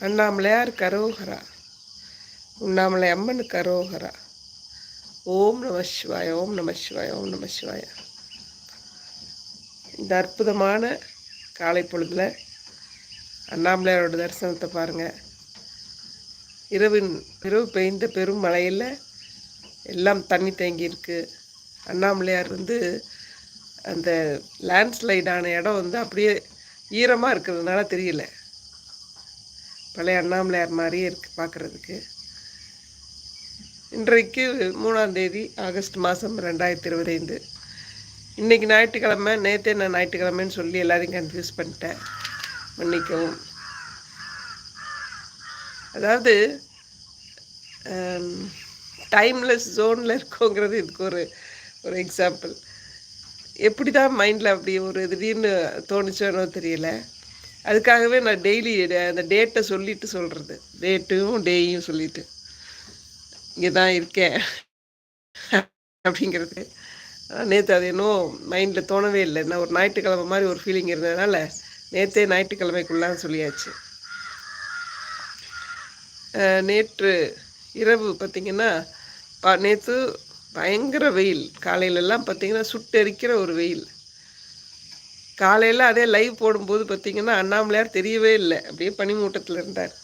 அண்ணாமலையார் கரோகரா. உண்ணாமலை அம்மன் கரோகரா. ஓம் நம சிவாய ஓம் நம சிவாய ஓம் நம சிவாய. இந்த அற்புதமான காலை பொழுதில் அண்ணாமலையாரோட தரிசனத்தை பாருங்கள் இரவின் இரவு பெய்ந்த பெரும் மழையில் எல்லாம் தண்ணி தேங்கியிருக்கு அண்ணாமலையார் வந்து அந்த லேண்ட்ஸ்லைடான இடம் வந்து அப்படியே ஈரமாக இருக்கிறதுனால தெரியல. பழைய அண்ணாமலையார் மாதிரியே இருக்குது பார்க்குறதுக்கு இன்றைக்கு மூணாம் தேதி ஆகஸ்ட் மாதம் ரெண்டாயிரத்தி இருபத்தைந்து. இன்றைக்கி ஞாயிற்றுக்கிழமை நேற்றே நான் ஞாயிற்றுக்கிழமைன்னு சொல்லி எல்லாரையும் கன்ஃபியூஸ் பண்ணிட்டேன். மன்னிக்கவும். அதாவது டைம்லெஸ் ஜோனில் இருக்கோங்கிறது இதுக்கு ஒரு ஒரு எக்ஸாம்பிள் எப்படி தான் மைண்டில் அப்படி ஒரு திடீர்னு தோணுச்சோனோ தெரியல. அதுக்காகவே நான் டெய்லி அந்த டேட்டை சொல்லிட்டு சொல்கிறது டேட்டும் டேயும் சொல்லிட்டு. இங்கே தான் இருக்கேன். அப்படிங்கிறது. நேற்று அது இன்னும் மைண்டில் தோணவே இல்லை. நான் ஒரு ஞாயிற்றுக்கிழமை மாதிரி ஒரு ஃபீலிங் இருந்ததுனால நேற்றே ஞாயிற்றுக்கிழமைக்குள்ளான்னு சொல்லியாச்சு. நேற்று இரவு பார்த்திங்கன்னா நேற்று பயங்கர வெயில். காலையிலலாம் பார்த்திங்கன்னா சுட்டெரிக்கிற ஒரு வெயில். காலையில் அதே லைவ் போடும்போது பார்த்திங்கன்னா அண்ணாமலையார் தெரியவே இல்லை. அப்படியே பனிமூட்டத்தில் இருந்தார்.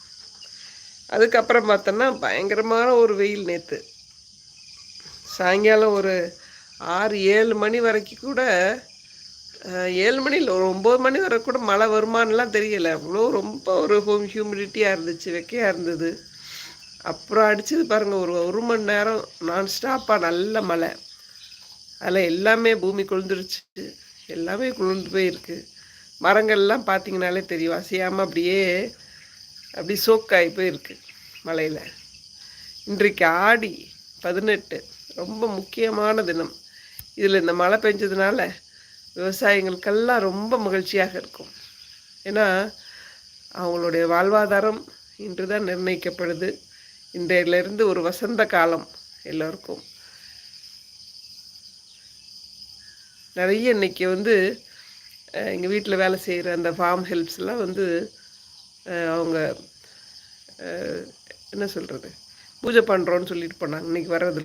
அதுக்கப்புறம் பார்த்தோன்னா பயங்கரமான ஒரு வெயில் நேற்று சாயங்காலம் ஒரு ஆறு ஏழு மணி வரைக்கும் கூட ஏழு மணி இல்லை ஒரு ஒம்பது மணி வரை கூட மழை வருமானலாம் தெரியலை. அவ்வளோ ரொம்ப ஒரு ஹோம் ஹியூமிடிட்டியாக இருந்துச்சு வெக்கையாக இருந்தது. அப்புறம் அடிச்சது பாருங்கள் ஒரு ஒரு மணி நேரம் நான் ஸ்டாப்பாக நல்ல மழை. அதில் எல்லாமே பூமி கொழுந்துருச்சு. எல்லாமே குளிர்ந்து போயிருக்கு மரங்கள்லாம் பார்த்தீங்கனாலே தெரியும். அசையாமல் அப்படியே அப்படி சோக்காகி போயிருக்கு மலையில். இன்றைக்கு ஆடி பதினெட்டு. ரொம்ப முக்கியமான தினம். இதில் இந்த மழை பெஞ்சதுனால விவசாயிகளுக்கெல்லாம் ரொம்ப மகிழ்ச்சியாக இருக்கும். ஏன்னா அவங்களுடைய வாழ்வாதாரம் இன்று தான் நிர்ணயிக்கப்படுது. இன்றையிலிருந்து ஒரு வசந்த காலம் எல்லோருக்கும். நிறைய இன்றைக்கி வந்து எங்கள் வீட்டில் வேலை செய்கிற அந்த ஃபார்ம் ஹெல்ப்ஸ்லாம் வந்து அவங்க என்ன சொல்கிறது பூஜை பண்ணுறோன்னு சொல்லிட்டு போனாங்க. இன்றைக்கி வர்றது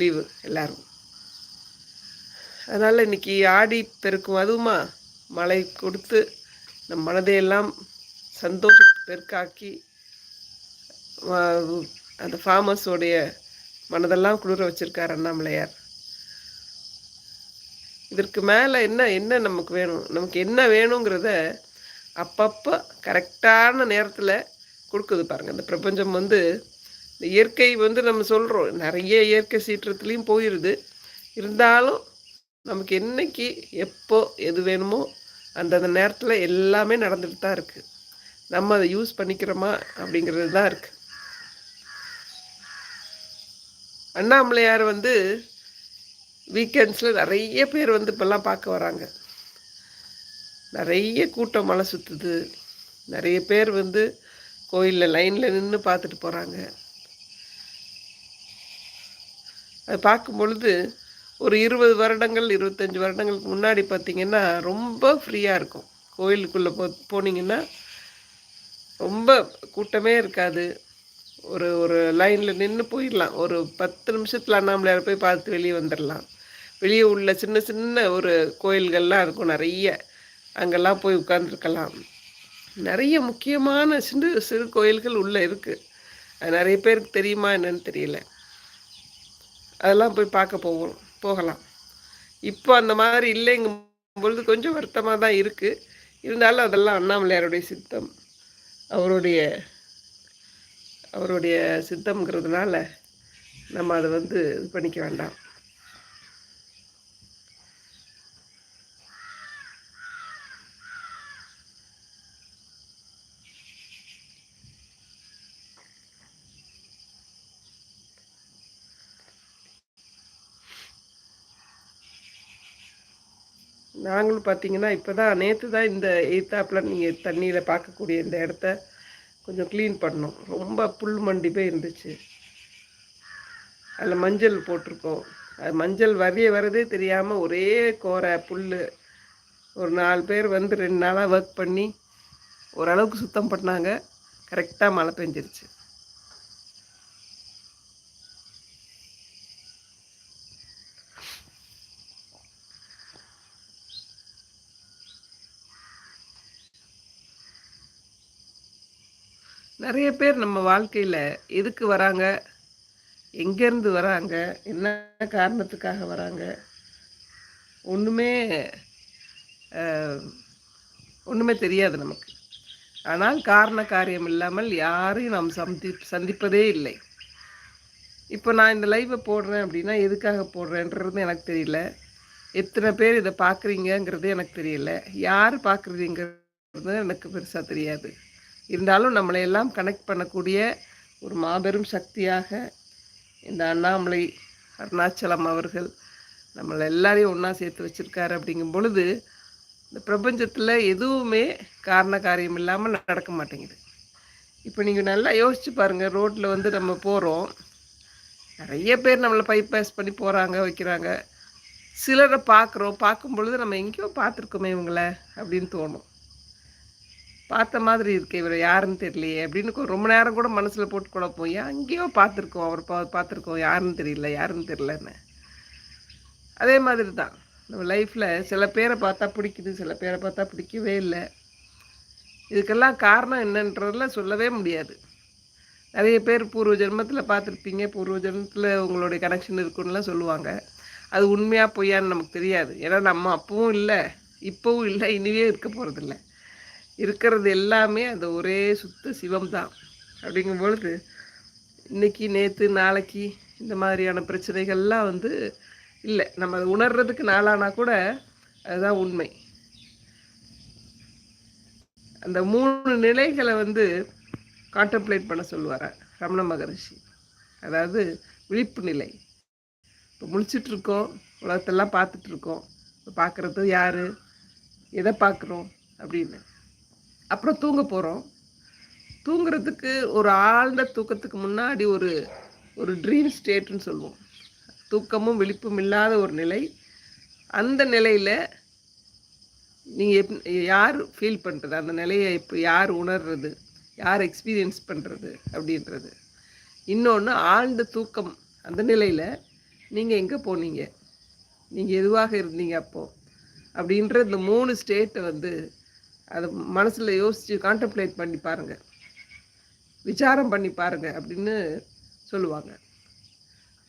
லீவு எல்லோரும். அதனால் இன்றைக்கி ஆடி பெருக்கும் அதுவுமா மழை கொடுத்து நம் மனதையெல்லாம் சந்தோஷ பெருக்காக்கி அந்த ஃபார்மர்ஸோடைய மனதெல்லாம் குளிர வச்சுருக்கார் அண்ணாமலையார். இதற்கு மேலே என்ன என்ன நமக்கு வேணும்? நமக்கு என்ன வேணுங்கிறத அப்பப்போ கரெக்டான நேரத்தில் கொடுக்குது பாருங்கள் இந்த பிரபஞ்சம் வந்து இந்த இயற்கை வந்து நம்ம சொல்கிறோம் நிறைய இயற்கை சீற்றத்துலேயும் போயிடுது இருந்தாலும் நமக்கு என்னைக்கு எப்போ எது வேணுமோ அந்தந்த நேரத்தில் எல்லாமே நடந்துட்டு தான் இருக்குது நம்ம அதை யூஸ் பண்ணிக்கிறோமா அப்படிங்கிறது தான் இருக்குது அண்ணாமலையார் வந்து வீக்கெண்ட்ஸில் நிறைய பேர் வந்து இப்போல்லாம் பார்க்க வராங்க. நிறைய கூட்டம் மழை சுற்றுது நிறைய பேர் வந்து கோயிலில் லைனில் நின்று பார்த்துட்டு போகிறாங்க அது பார்க்கும் பொழுது ஒரு இருபது வருடங்கள் இருபத்தஞ்சி வருடங்களுக்கு முன்னாடி பார்த்திங்கன்னா ரொம்ப ஃப்ரீயாக இருக்கும். கோயிலுக்குள்ளே போ போனீங்கன்னா ரொம்ப கூட்டமே இருக்காது. ஒரு ஒரு லைனில் நின்று போயிடலாம். ஒரு பத்து நிமிஷத்தில் அண்ணாமலையார் போய் பார்த்து வெளியே வந்துடலாம். வெளியே உள்ள சின்ன சின்ன ஒரு கோயில்கள்லாம் இருக்கும் நிறைய. அங்கெல்லாம் போய் உட்காந்துருக்கலாம் நிறைய முக்கியமான சிறு சிறு கோயில்கள் உள்ளே இருக்குது அது நிறைய பேருக்கு தெரியுமா என்னன்னு தெரியல. அதெல்லாம் போய் பார்க்க போவோம் போகலாம். இப்போ அந்த மாதிரி இல்லைங்கும் பொழுது கொஞ்சம் வருத்தமாக தான் இருக்குது இருந்தாலும் அதெல்லாம் அண்ணாமலையாருடைய சித்தம். அவருடைய அவருடைய சித்தம்ங்கிறதுனால நம்ம அதை வந்து இது பண்ணிக்க வேண்டாம். நாங்களும் பார்த்தீங்கன்னா இப்போ தான் நேற்று தான் இந்த எய்த்தாப்பில் நீங்கள் தண்ணியில் பார்க்கக்கூடிய இந்த இடத்த கொஞ்சம் க்ளீன் பண்ணோம். ரொம்ப புல் மண்டி போய் இருந்துச்சு. அதில் மஞ்சள் போட்டிருக்கோம். அது மஞ்சள் வரைய வரதே தெரியாமல் ஒரே கோரை புல் ஒரு நாலு பேர் வந்து ரெண்டு நாளாக ஒர்க் பண்ணி ஓரளவுக்கு சுத்தம் பண்ணாங்க. கரெக்டாக மழை பெஞ்சிருச்சு. நிறைய பேர் நம்ம வாழ்க்கையில் எதுக்கு வராங்க? எங்கேருந்து வராங்க? என்ன காரணத்துக்காக வராங்க? ஒன்றுமே ஒன்றுமே தெரியாது நமக்கு. ஆனால் காரண காரியம் இல்லாமல் யாரையும் நாம் சந்தி சந்திப்பதே இல்லை. இப்போ நான் இந்த லைவை போடுறேன் அப்படின்னா எதுக்காக போடுறேன்றது எனக்கு தெரியல. எத்தனை பேர் இதை பார்க்குறீங்கங்கிறது எனக்கு தெரியல. யார் பார்க்குறீங்கிறது எனக்கு பெருசாக தெரியாது. இருந்தாலும் நம்மளை எல்லாம் கனெக்ட் பண்ணக்கூடிய ஒரு மாபெரும் சக்தியாக இந்த அண்ணாமலை அருணாச்சலம் அவர்கள் நம்மளை எல்லாரையும் ஒன்றா சேர்த்து வச்சுருக்காரு அப்படிங்கும் பொழுது இந்த பிரபஞ்சத்தில் எதுவுமே காரண காரியம் இல்லாமல் நடக்க மாட்டேங்குது. இப்போ நீங்கள் நல்லா யோசிச்சு பாருங்கள் ரோட்டில் வந்து நம்ம போகிறோம் நிறைய பேர் நம்மளை பைப் பாஸ் பண்ணி போகிறாங்க வைக்கிறாங்க. சிலரை பார்க்குறோம் பார்க்கும் பொழுது நம்ம எங்கேயோ பார்த்துருக்கோமே இவங்கள அப்படின்னு தோணும். பார்த்த மாதிரி இருக்கு இவர் யாருன்னு தெரியலையே. அப்படின்னு ரொம்ப நேரம் கூட மனசில் போட்டு குழப்போம் எங்கேயோ பார்த்துருக்கோம் அவர் பா பார்த்துருக்கோம் யாருன்னு தெரியல யாருன்னு தெரியலன்னு. அதே மாதிரி தான். நம்ம லைஃப்பில் சில பேரை பார்த்தா பிடிக்குது சில பேரை பார்த்தா பிடிக்கவே இல்லை. இதுக்கெல்லாம் காரணம் என்னன்றதெல்லாம் சொல்லவே முடியாது. நிறைய பேர் பூர்வ ஜென்மத்தில் பார்த்துருப்பீங்க. பூர்வ ஜென்மத்தில் உங்களுடைய கனெக்ஷன் இருக்குன்னுலாம் சொல்லுவாங்க. அது உண்மையாக பொய்யான்னு நமக்கு தெரியாது. ஏன்னா நம்ம அப்பவும் இல்லை இப்போவும் இல்லை இனிவே இருக்க போகிறதில்ல இருக்கிறது எல்லாமே அந்த ஒரே சுத்த சிவம் தான் அப்படிங்கும் பொழுது இன்றைக்கி நேற்று நாளைக்கு இந்த மாதிரியான பிரச்சனைகள்லாம் வந்து இல்லை. நம்ம அதை உணர்றதுக்கு நாளானா கூட அதுதான் உண்மை. அந்த மூணு நிலைகளை வந்து கான்டம்ப்ளேட் பண்ண சொல்லுவார் ரமண மகரிஷி. அதாவது விழிப்பு நிலை. இப்போ முழிச்சிட்ருக்கோம் உலகத்தெல்லாம் பார்த்துட்ருக்கோம். இப்போ பார்க்குறது யார்? எதை பார்க்குறோம்? அப்படின்னு. அப்புறம் தூங்க போகிறோம் தூங்குறதுக்கு ஒரு ஆழ்ந்த தூக்கத்துக்கு முன்னாடி ஒரு ஒரு ட்ரீம் ஸ்டேட்டுன்னு சொல்லுவோம். தூக்கமும் விழிப்பும் இல்லாத ஒரு நிலை. அந்த நிலையில் நீங்கள் எப் யார் ஃபீல் பண்ணுறது அந்த நிலையை இப்போ யார் உணர்றது? யார் எக்ஸ்பீரியன்ஸ் பண்ணுறது அப்படின்றது. இன்னொன்று ஆழ்ந்த தூக்கம். அந்த நிலையில் நீங்கள் எங்கே போனீங்க? நீங்கள் எதுவாக இருந்தீங்க அப்போது அப்படின்ற இந்த மூணு ஸ்டேட்டை வந்து அதை மனசில் யோசித்து கான்டம்ப்ளேட் பண்ணி பாருங்கள் விசாரம் பண்ணி பாருங்கள் அப்படின்னு சொல்லுவாங்க.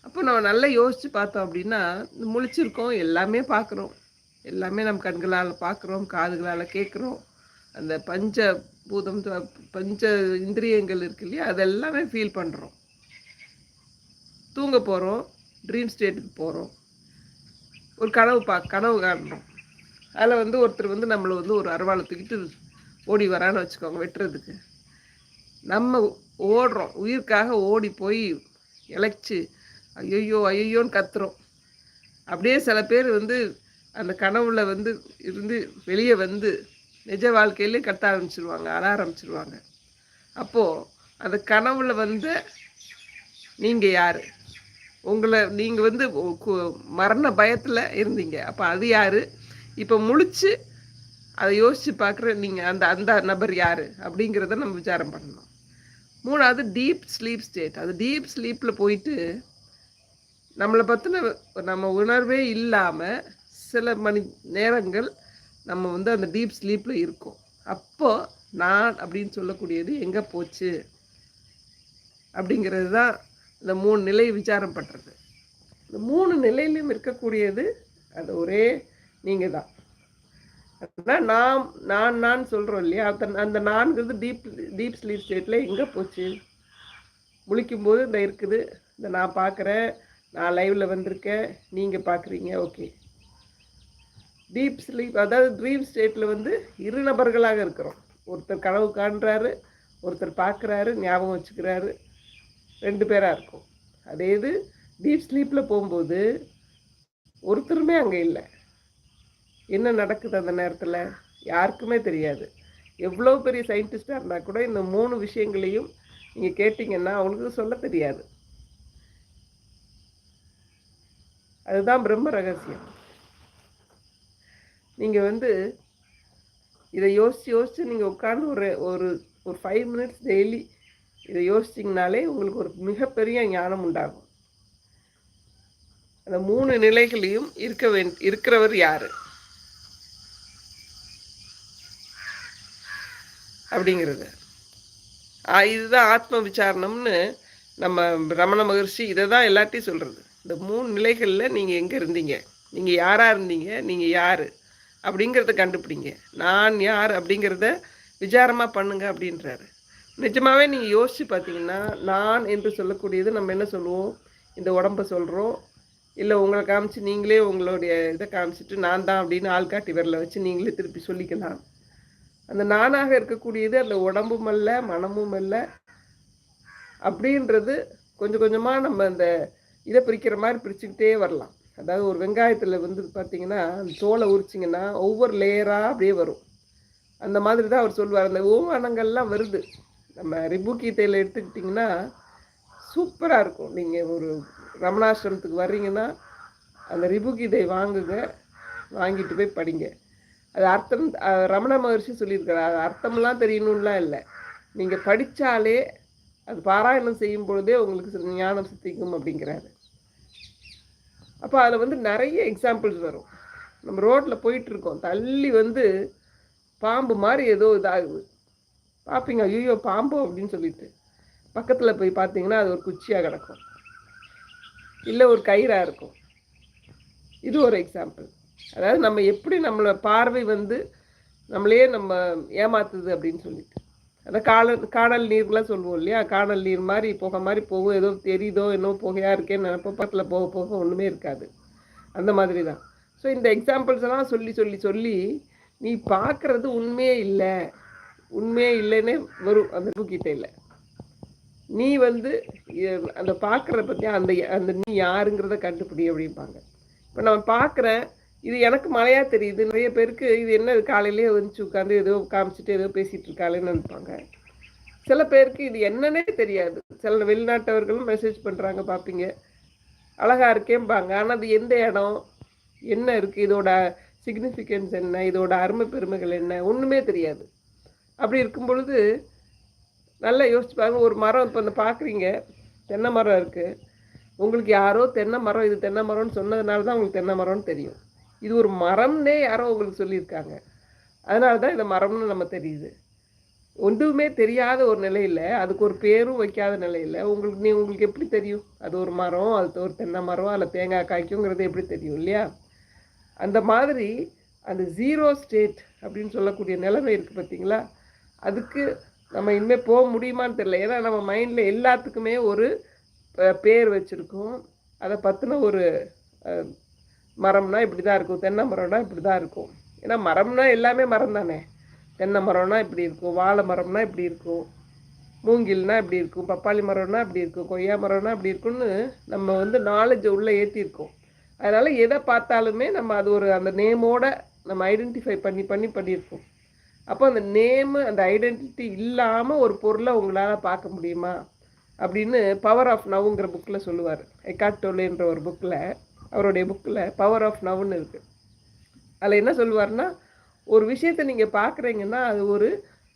அப்போ நம்ம நல்லா யோசித்து பார்த்தோம் அப்படின்னா முழிச்சிருக்கோம் எல்லாமே பார்க்குறோம் எல்லாமே நம்ம கண்களால் பார்க்குறோம் காதுகளால் கேட்குறோம் அந்த பஞ்ச பூதம் பஞ்ச இந்திரியங்கள் இருக்கு இல்லையா? அதெல்லாமே ஃபீல் பண்ணுறோம் தூங்க போகிறோம் ட்ரீம் ஸ்டேட்டுக்கு போகிறோம் ஒரு கனவு பா கனவு காணுறோம். அதில் வந்து ஒருத்தர் வந்து நம்மளை வந்து ஒரு அருவாளை தூக்கிட்டு ஓடி வரான்னு வச்சுக்கோங்க வெட்டுறதுக்கு. நம்ம ஓடுறோம். உயிருக்காக ஓடி போய் இழைச்சி ஐயோ ஐயோன்னு கத்துறோம். அப்படியே சில பேர் வந்து அந்த கனவுல வந்து இருந்து வெளியே வந்து நிஜ வாழ்க்கையிலே கத்த ஆரம்பிச்சிருவாங்க அழ ஆரம்பிச்சிருவாங்க. அப்போது அந்த கனவுல வந்து நீங்கள் யார்? உங்களை நீங்கள் வந்து மரண பயத்தில் இருந்தீங்க. அப்போ அது யார்? இப்போ முழிச்சு அதை யோசித்து பார்க்குற நீங்கள் அந்த அந்த நபர் யார் அப்படிங்கிறத நம்ம விசாரம் பண்ணணும். மூணாவது டீப் ஸ்லீப் ஸ்டேட் அது டீப் ஸ்லீப்பில் போயிட்டு நம்மளை பற்றின நம்ம உணர்வே இல்லாமல் சில மணி நேரங்கள் நம்ம வந்து அந்த டீப் ஸ்லீப்பில் இருக்கோம். அப்போது நான் அப்படின்னு சொல்லக்கூடியது எங்கே போச்சு? அப்படிங்கிறது தான் இந்த மூணு நிலை விசாரம் பண்ணுறது இந்த மூணு நிலையிலையும் இருக்கக்கூடியது அது ஒரே நீங்கள் தான் அதான் நாம் நான் நான் சொல்கிறோம் இல்லையா? அந்த அந்த நான்கிறது டீப் டீப் ஸ்லீப் ஸ்டேட்டில் எங்கே போச்சு? முழிக்கும்போது இந்த இருக்குது. இந்த நான் பார்க்குறேன் நான் லைவில் வந்திருக்கேன். நீங்கள் பார்க்குறீங்க ஓகே. டீப் ஸ்லீப் அதாவது ட்ரீம் ஸ்டேட்டில் வந்து இரு நபர்களாக இருக்கிறோம். ஒருத்தர் கனவு காண்றாரு ஒருத்தர் பார்க்குறாரு ஞாபகம் வச்சுக்கிறாரு. ரெண்டு பேராக இருக்கும். அதே இது டீப் ஸ்லீப்பில் போகும்போது ஒருத்தருமே அங்கே இல்லை. என்ன நடக்குது அந்த நேரத்தில்? யாருக்குமே தெரியாது. எவ்வளோ பெரிய சயின்டிஸ்டாக இருந்தால் கூட இந்த மூணு விஷயங்களையும் நீங்கள் கேட்டிங்கன்னா அவங்களுக்கு சொல்ல தெரியாது. அதுதான் பிரம்ம ரகசியம். நீங்கள் வந்து இதை யோசித்து யோசித்து நீங்கள் உட்காந்து ஒரு ஒரு ஒரு ஃபைவ் மினிட்ஸ் டெய்லி இதை யோசிச்சிங்கனாலே உங்களுக்கு ஒரு மிகப்பெரிய ஞானம் உண்டாகும். அந்த மூணு நிலைகளையும் இருக்க வேண் இருக்கிறவர் யார்? அப்படிங்கிறது. இதுதான் ஆத்ம விசாரணம்னு நம்ம ரமண மகர்ஷி இதை தான் எல்லாத்தையும் சொல்கிறது இந்த மூணு நிலைகளில் நீங்கள் எங்கே இருந்தீங்க? நீங்கள் யாராக இருந்தீங்க? நீங்கள் யார்? அப்படிங்கிறத கண்டுபிடிங்க. நான் யார் அப்படிங்கிறத விசாரமாக பண்ணுங்க அப்படின்றாரு. நிஜமாகவே நீங்கள் யோசித்து பார்த்தீங்கன்னா நான் என்று சொல்லக்கூடியது நம்ம என்ன சொல்லுவோம்? இந்த உடம்பை சொல்கிறோம் இல்லை உங்களை காமிச்சு நீங்களே உங்களுடைய இதை காமிச்சிட்டு நான் தான் அப்படின்னு ஆள் காட்டி வச்சு நீங்களே திருப்பி சொல்லிக்கலாம். அந்த நானாக இருக்கக்கூடியது அந்த உடம்பும் அல்ல மனமும் அல்ல. அப்படின்றது கொஞ்சம் கொஞ்சமாக நம்ம அந்த இதை பிரிக்கிற மாதிரி பிரிச்சுக்கிட்டே வரலாம். அதாவது ஒரு வெங்காயத்தில் வந்து பார்த்திங்கன்னா அந்த தோலை உரிச்சிங்கன்னா ஒவ்வொரு லேயராக அப்படியே வரும். அந்த மாதிரி தான் அவர் சொல்லுவார் அந்த ஓமானங்கள்லாம் வருது. நம்ம ரிபு கீதையில் எடுத்துக்கிட்டிங்கன்னா சூப்பராக இருக்கும். நீங்கள் ஒரு ரமணாசிரமத்துக்கு வர்றீங்கன்னா அந்த ரிபுகீதை வாங்குங்க. வாங்கிட்டு போய் படிங்க. அது அர்த்தம் ரமண மகர்ஷி சொல்லியிருக்கிறார். அது அர்த்தம்லாம் தெரியணும்லாம் இல்லை. நீங்கள் படித்தாலே அது பாராயணம் செய்யும் பொழுதே உங்களுக்கு ஞானம் சித்திக்கும் அப்படிங்கிறாரு. அப்போ அதில் வந்து நிறைய எக்ஸாம்பிள்ஸ் வரும். நம்ம ரோட்டில் போயிட்டுருக்கோம். தள்ளி வந்து பாம்பு மாதிரி ஏதோ இதாகுது. பார்ப்பீங்க ஐயோ பாம்பு அப்படின்னு சொல்லிட்டு. பக்கத்தில் போய் பார்த்தீங்கன்னா அது ஒரு குச்சியாக கிடக்கும். இல்லை ஒரு கயிறாக இருக்கும். இது ஒரு எக்ஸாம்பிள் அதாவது நம்ம எப்படி நம்மளை பார்வை வந்து நம்மளையே நம்ம ஏமாத்துது அப்படின்னு சொல்லிட்டு. அந்த காணல் காணல் நீர்லாம் சொல்லுவோம் இல்லையா? காணல் நீர் மாதிரி புகை மாதிரி போகும். ஏதோ தெரியுதோ என்னோ புகையாக இருக்கேன்னு நினப்போ பக்கத்தில் போக போக ஒன்றுமே இருக்காது. அந்த மாதிரி தான் ஸோ இந்த எக்ஸாம்பிள்ஸ் எல்லாம் சொல்லி சொல்லி சொல்லி நீ பார்க்குறது உண்மையே இல்லை. உண்மையே இல்லைன்னே வரும். அந்த இல்லை. நீ வந்து அந்த பார்க்குறத பற்றி அந்த அந்த நீ யாருங்கிறத கண்டுபிடி அப்படிம்பாங்க. இப்போ நான் பார்க்குறேன் இது எனக்கு மழையாக தெரியுது. நிறைய பேருக்கு இது என்ன காலையிலேயே வந்துச்சு உட்காந்து ஏதோ காமிச்சிட்டு ஏதோ பேசிகிட்டு இருக்காளேன்னு நினைப்பாங்க. சில பேருக்கு இது என்னன்னே தெரியாது. சில வெளிநாட்டவர்களும் மெசேஜ் பண்ணுறாங்க பார்ப்பீங்க அழகாக இருக்கேம்பாங்க. ஆனால் அது எந்த இடம் என்ன இருக்குது இதோட சிக்னிஃபிகன்ஸ் என்ன இதோட அருமை பெருமைகள் என்ன ஒன்றுமே தெரியாது. அப்படி இருக்கும் பொழுது நல்லா யோசிச்சு பாருங்க. ஒரு மரம் இப்போ இந்த பார்க்குறீங்க தென்னை மரம் இருக்குது உங்களுக்கு யாரோ தென்னை மரம் இது தென்னை மரம்னு சொன்னதுனால தான் உங்களுக்கு தென்னை மரம்னு தெரியும். இது ஒரு மரம்னே யாரோ உங்களுக்கு சொல்லியிருக்காங்க. அதனால தான் இந்த மரம்னு நம்ம தெரியுது. ஒன்றுமே தெரியாத ஒரு நிலையில் அதுக்கு ஒரு பேரும் வைக்காத நிலையில் உங்களுக்கு நீ உங்களுக்கு எப்படி தெரியும்? அது ஒரு மரம் அது ஒரு தென்னை மரம் அதில் தேங்காய் காய்க்குங்கிறது எப்படி தெரியும் இல்லையா? அந்த மாதிரி அந்த ஜீரோ ஸ்டேட் அப்படின்னு சொல்லக்கூடிய நிலைமை இருக்குது பார்த்தீங்களா? அதுக்கு நம்ம இனிமேல் போக முடியுமான்னு தெரியல. ஏன்னா நம்ம மைண்டில் எல்லாத்துக்குமே ஒரு பேர் வச்சுருக்கோம். அதை பற்றின ஒரு மரம்னா இப்படி தான் இருக்கும். தென்னை மரம்னா இப்படி தான் இருக்கும். ஏன்னா மரம்னா எல்லாமே மரம் தானே தென்னை மரம்னா இப்படி இருக்கும். வாழை மரம்னா இப்படி இருக்கும். மூங்கில்னா இப்படி இருக்கும். பப்பாளி மரம்னா இப்படி இருக்கும். கொய்யா மரம்னா இப்படி இருக்கும்னு நம்ம வந்து நாலேஜ் உள்ளே ஏற்றிருக்கோம் அதனால் எதை பார்த்தாலுமே நம்ம அது ஒரு அந்த நேமோட நம்ம ஐடென்டிஃபை பண்ணி பண்ணி பண்ணியிருக்கோம். அப்போ அந்த நேமு அந்த ஐடென்டிட்டி இல்லாமல் ஒரு பொருளை உங்களால் பார்க்க முடியுமா? அப்படின்னு பவர் ஆஃப் நவுங்கிற புக்கில் சொல்லுவார். எக்காட் டோலேன்ற ஒரு புக்கில் அவருடைய புக்கில் பவர் ஆஃப் நவ்னு இருக்குது அதில் என்ன சொல்லுவார்னா ஒரு விஷயத்தை நீங்கள் பார்க்குறீங்கன்னா அது ஒரு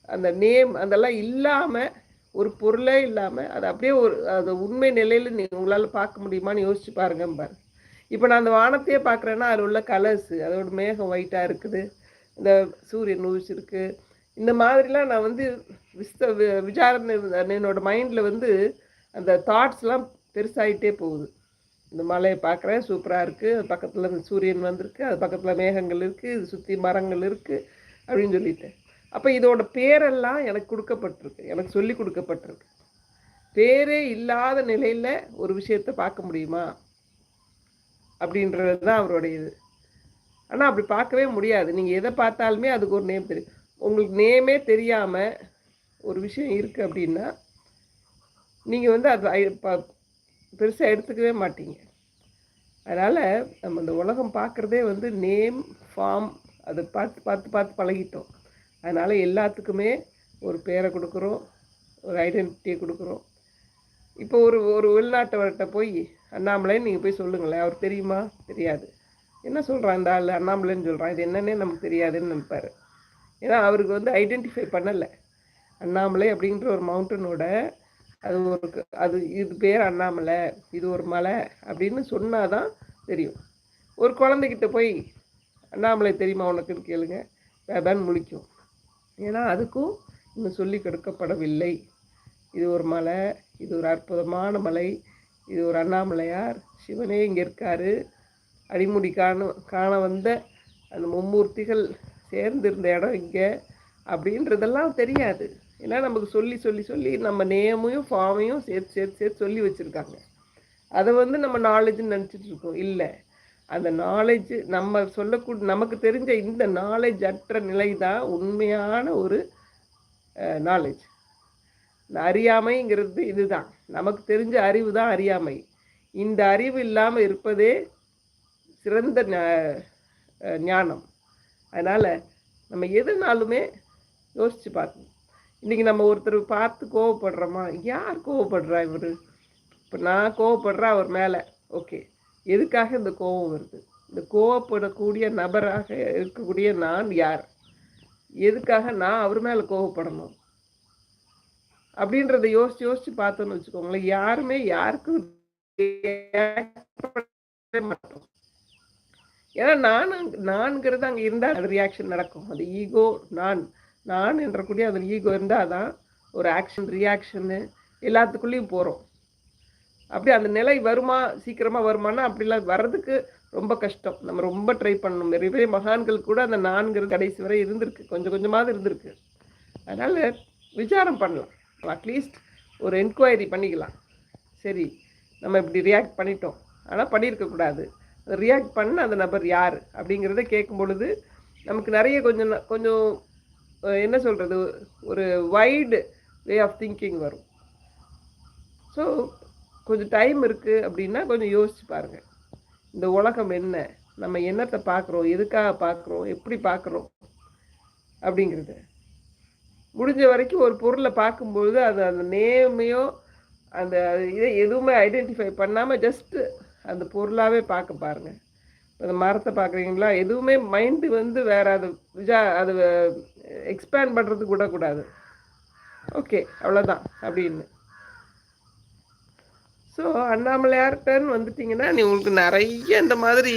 அந்த நேம் அதெல்லாம் இல்லாமல் ஒரு பொருளே இல்லாமல் அது அப்படியே ஒரு அது உண்மை நிலையில் நீங்கள் உங்களால் பார்க்க முடியுமான்னு யோசிச்சு பாருங்க பாரு இப்போ நான் அந்த வானத்தையே பார்க்குறேன்னா அதில் உள்ள கலர்ஸு அதோட மேகம் ஒயிட்டாக இருக்குது இந்த சூரியன் உழிச்சிருக்கு இந்த மாதிரிலாம் நான் வந்து விஸ்த விசாரணை என்னோடய மைண்டில் வந்து அந்த தாட்ஸ்லாம் பெருசாகிட்டே போகுது. இந்த மலையை பார்க்குறேன். சூப்பராக இருக்குது அது பக்கத்தில் இந்த சூரியன் வந்திருக்கு. அது பக்கத்தில் மேகங்கள் இருக்குது இது சுற்றி மரங்கள் இருக்குது அப்படின்னு சொல்லிட்டேன் அப்போ இதோட பேரெல்லாம் எனக்கு கொடுக்கப்பட்டிருக்கு. எனக்கு சொல்லி கொடுக்கப்பட்டிருக்கு. பேரே இல்லாத நிலையில் ஒரு விஷயத்தை பார்க்க முடியுமா? அப்படின்றது தான் அவருடைய இது. ஆனால் அப்படி பார்க்கவே முடியாது. நீங்கள் எதை பார்த்தாலுமே அதுக்கு ஒரு நேம் தெரியும். உங்களுக்கு நேமே தெரியாமல் ஒரு விஷயம் இருக்குது அப்படின்னா நீங்கள் வந்து அது பெருசாக எடுத்துக்கவே மாட்டீங்க. அதனால் நம்ம இந்த உலகம் பார்க்குறதே வந்து நேம் ஃபார்ம் அதை பார்த்து பார்த்து பார்த்து பழகிட்டோம். அதனால் எல்லாத்துக்குமே ஒரு பேரை கொடுக்குறோம் ஒரு ஐடென்டிட்டியை கொடுக்குறோம். இப்போ ஒரு ஒரு வெளிநாட்டவர்கிட்ட போய் அண்ணாமலைன்னு நீங்கள் போய் சொல்லுங்களேன் அவர் தெரியுமா? தெரியாது. என்ன சொல்கிறான் இந்த ஆள்? அண்ணாமலைன்னு சொல்கிறான் இது என்னன்னே நமக்கு தெரியாதுன்னு நினைப்பார். ஏன்னா அவருக்கு வந்து ஐடென்டிஃபை பண்ணலை. அண்ணாமலை அப்படின்ற ஒரு மவுண்டனோட அது ஒரு அது இது பேர் அண்ணாமலை இது ஒரு மலை அப்படின்னு சொன்னாதான் தெரியும். ஒரு குழந்தைகிட்ட போய் அண்ணாமலை தெரியுமா உனக்குன்னு கேளுங்க வேபான்னு முழிக்கும். ஏன்னா அதுக்கும் இன்னும் சொல்லி கொடுக்கப்படவில்லை. இது ஒரு மலை இது ஒரு அற்புதமான மலை இது ஒரு அண்ணாமலையார் சிவனே இங்கே இருக்காரு. அடிமுடி காண காண வந்த அந்த மும்மூர்த்திகள் சேர்ந்திருந்த இடம் இங்கே அப்படின்றதெல்லாம் தெரியாது. ஏன்னா நமக்கு சொல்லி சொல்லி சொல்லி நம்ம நேமையும் ஃபார்மையும் சேர்த்து சேர்த்து சேர்த்து சொல்லி வச்சுருக்காங்க. அதை வந்து நம்ம நாலேஜ்னு நினச்சிட்டு இருக்கோம். இல்லை. அந்த நாலேஜ் நம்ம சொல்லக்கூடிய நமக்கு தெரிஞ்ச இந்த நாலேஜ் அற்ற நிலை தான் உண்மையான ஒரு நாலேஜ் இந்த அறியாமைங்கிறது இதுதான். நமக்கு தெரிஞ்ச அறிவு தான் அறியாமை. இந்த அறிவு இல்லாமல் இருப்பதே சிறந்த ஞானம். அதனால் நம்ம எதுனாலுமே யோசித்து பார்க்கணும். இன்றைக்கி நம்ம ஒருத்தர் பார்த்து கோவப்படுறோமா? யார் கோவப்படுறா இவர்? இப்போ நான் கோவப்படுறேன் அவர் மேலே. ஓகே. எதுக்காக இந்த கோவம் வருது? இந்த கோவப்படக்கூடிய நபராக இருக்கக்கூடிய நான் யார்? எதுக்காக நான் அவர் மேலே கோவப்படணும்? அப்படின்றத யோசிச்சு யோசிச்சு பார்த்தோன்னு வச்சுக்கோங்களேன். யாருமே யாருக்கும் மாட்டோம். ஏன்னா நான் நான்கிறது அங்கே இருந்தால் அது ரியாக்ஷன் நடக்கும். அது ஈகோ நான். நான் என்றக்கூடிய அதில் ஈகோ இருந்தால் தான் ஒரு ஆக்ஷன் ரியாக்ஷனு எல்லாத்துக்குள்ளேயும் போகிறோம் அப்படி அந்த நிலை வருமா சீக்கிரமாக வருமானா அப்படிலாம் வர்றதுக்கு ரொம்ப கஷ்டம். நம்ம ரொம்ப ட்ரை பண்ணணும். நிறைய பெரிய மகான்கள் கூட அந்த நான்கிறது கடைசி வரை இருந்திருக்கு. கொஞ்சம் கொஞ்சமாவது இருந்திருக்கு. அதனால் விசாரம் பண்ணலாம். அட்லீஸ்ட் ஒரு என்கொயரி பண்ணிக்கலாம். சரி நம்ம இப்படி ரியாக்ட் பண்ணிட்டோம். ஆனால் பண்ணியிருக்கக்கூடாது ரியாக்ட் பண்ண அந்த நபர் யார்? அப்படிங்கிறத கேட்கும் பொழுது நமக்கு நிறைய கொஞ்சம் கொஞ்சம் என்ன சொல்கிறது ஒரு வைடு வே ஆஃப் திங்கிங் வரும். ஸோ கொஞ்சம் டைம் இருக்குது அப்படின்னா கொஞ்சம் யோசிச்சு பாருங்கள் இந்த உலகம் என்ன? நம்ம என்னத்தை பார்க்குறோம் எதுக்காக பார்க்குறோம் எப்படி பார்க்குறோம் அப்படிங்கிறது. முடிஞ்ச வரைக்கும் ஒரு பொருளை பார்க்கும்பொழுது அது அந்த நேமையோ அந்த இதை எதுவுமே ஐடென்டிஃபை பண்ணாமல் ஜஸ்ட்டு அந்த பொருளாகவே பார்க்க பாருங்கள் அந்த மரத்தை பார்க்குறீங்களா? எதுவுமே மைண்டு வந்து வேறு அது விஜா அது எக்ஸ்பேண்ட் பண்ணுறதுக்கு விடக்கூடாது ஓகே அவ்வளோதான் அப்படின்னு. ஸோ அண்ணாமலையார்கிட்டன்னு வந்துட்டிங்கன்னா நீ உங்களுக்கு நிறைய இந்த மாதிரி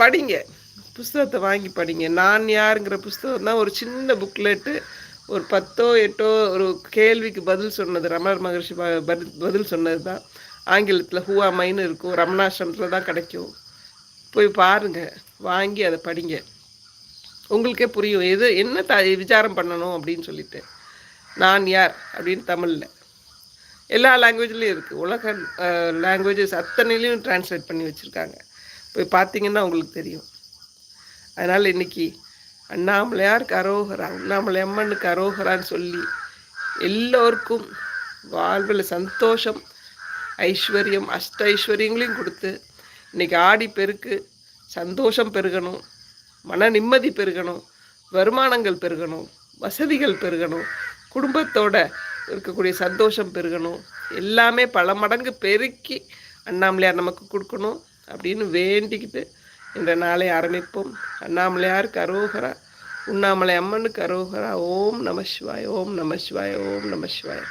படிங்க. புஸ்தகத்தை வாங்கி படிங்க. நான் யாருங்கிற புஸ்தகம் தான் ஒரு சின்ன புக்லெட்டு ஒரு பத்தோ எட்டோ ஒரு கேள்விக்கு பதில் சொன்னது. ரமணர் மகர்ஷி பதில் சொன்னது தான். ஆங்கிலத்தில் ஹூவா மைன்னு இருக்கும். ரமணாசிரமத்தில் தான் கிடைக்கும். போய் பாருங்கள் வாங்கி அதை படிங்க. உங்களுக்கே புரியும். எது என்ன த விசாரம் பண்ணணும் அப்படின்னு சொல்லிட்டு. நான் யார் அப்படின்னு தமிழில். எல்லா லாங்குவேஜ்லேயும் இருக்குது உலக லாங்குவேஜஸ் அத்தனையிலையும் டிரான்ஸ்லேட் பண்ணி வச்சுருக்காங்க. போய் பார்த்தீங்கன்னா உங்களுக்கு தெரியும். அதனால் இன்றைக்கி அண்ணாமலையார் கரோகரா அண்ணாமலை அம்மனுக்கு அரோகரான்னு சொல்லி எல்லோருக்கும் வாழ்வில் சந்தோஷம் ஐஸ்வர்யம் அஷ்ட ஐஸ்வர்யங்களையும் கொடுத்து இன்றைக்கி ஆடி பெருக்கு சந்தோஷம் பெருகணும். மன நிம்மதி பெருகணும் வருமானங்கள் பெருகணும் வசதிகள் பெருகணும் குடும்பத்தோட இருக்கக்கூடிய சந்தோஷம் பெருகணும். எல்லாமே பல மடங்கு பெருக்கி அண்ணாமலையார் நமக்கு கொடுக்கணும் அப்படின்னு வேண்டிக்கிட்டு இந்த நாளை ஆரம்பிப்போம். அண்ணாமலையார் அரோகரா உண்ணாமலை அம்மனுக்கு அரோகரா. ஓம் நம சிவாய் ஓம் நம சிவாய் ஓம் நம சிவாய்.